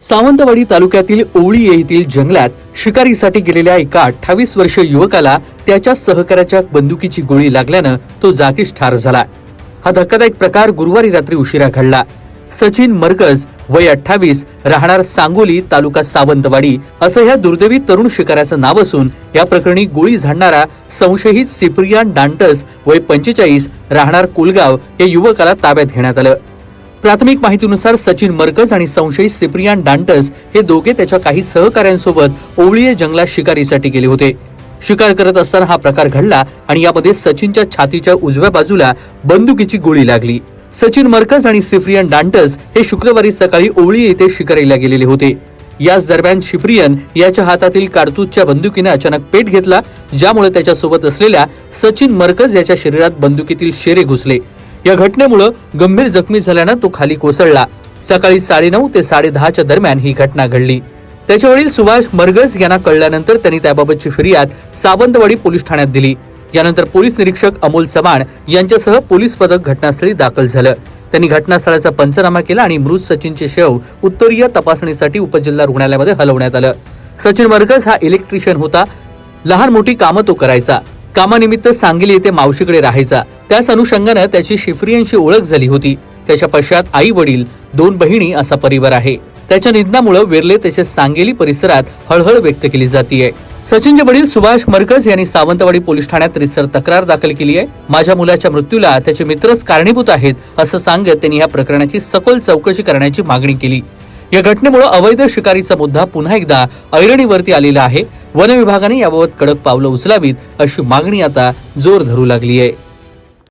सावंतवाडी तालुक्यातील ओळी येथील जंगलात शिकारीसाठी गेलेल्या एका अठ्ठावीस वर्षीय युवकाला त्याच्या सहकाऱ्याच्या बंदुकीची गोळी लागल्यानं तो जागीच ठार झाला. हा धक्कादायक प्रकार गुरुवारी रात्री उशिरा घडला. सचिन मरकज वय अठ्ठावीस राहणार सांगोली तालुका सावंतवाडी असं ह्या दुर्दैवी तरुण शिकाऱ्याचं नाव असून या प्रकरणी गोळी झाडणारा संशयित सिप्रियान डांटस वय पंचेचाळीस राहणार कुलगाव या युवकाला ताब्यात घेण्यात आलं. प्राथमिक माहितीनुसार सचिन मरकज आणि संशयित सिप्रियान डांटस हे दोघे त्याच्या काही सहकाऱ्यांसोबत ओवळीये जंगलात शिकारीसाठी गेले होते. शिकार करत असताना हा प्रकार घडला आणि यामध्ये सचिनच्या छातीच्या उजव्या बाजूला बंदुकीची गोळी लागली. सचिन मरकज आणि सिप्रियन डांटस हे शुक्रवारी सकाळी ओवळी येथे शिकारीला गेलेले होते. याच दरम्यान शिप्रियन याच्या हातातील कारतूसच्या बंदुकीने अचानक पेट घेतला ज्यामुळे त्याच्यासोबत असलेल्या सचिन मरकज याच्या शरीरात बंदुकीतील शेरे घुसले. या घटनेमुळे गंभीर जखमी झाल्यानं तो खाली कोसळला. सकाळी साडेनऊ ते साडेदहाच्या दरम्यान ही घटना घडली. त्याच्या वडील सुभाष मरगस यांना कळल्यानंतर त्यांनी त्याबाबतची फिर्याद सावंतवाडी पोलीस ठाण्यात दिली. यानंतर पोलीस निरीक्षक अमोल चव्हाण यांच्यासह पोलीस पथक घटनास्थळी दाखल झालं. त्यांनी घटनास्थळाचा पंचनामा केला आणि मृत सचिनचे शव उत्तरीय तपासणीसाठी उपजिल्हा रुग्णालयामध्ये हलवण्यात आलं. सचिन मरगस हा इलेक्ट्रिशियन होता. लहान मोठी कामं तो करायचा. कामानिमित्त सांगली येथे मावशीकडे राहायचा. त्याच अनुषंगानं त्याची शिफ्रियांशी ओळख झाली होती. त्याच्या पश्चात आई वडील दोन बहिणी असा परिवार आहे. त्याच्या निधनामुळे विरले त्याच्या सांगेली परिसरात हळहळ व्यक्त केली जाते सचिनचे वडील सुभाष मरकज यांनी सावंतवाडी पोलीस ठाण्यात रितसर तक्रार दाखल केली आहे. माझ्या मुलाच्या मृत्यूला त्याचे मित्रच कारणीभूत आहेत असं सांगत त्यांनी या प्रकरणाची सखोल चौकशी करण्याची मागणी केली. या घटनेमुळे अवैध शिकारीचा मुद्दा पुन्हा एकदा ऐरणीवरती आलेला आहे. वन विभागाने याबाबत कडक पावलं उचलावीत अशी मागणी आता जोर धरू लागली आहे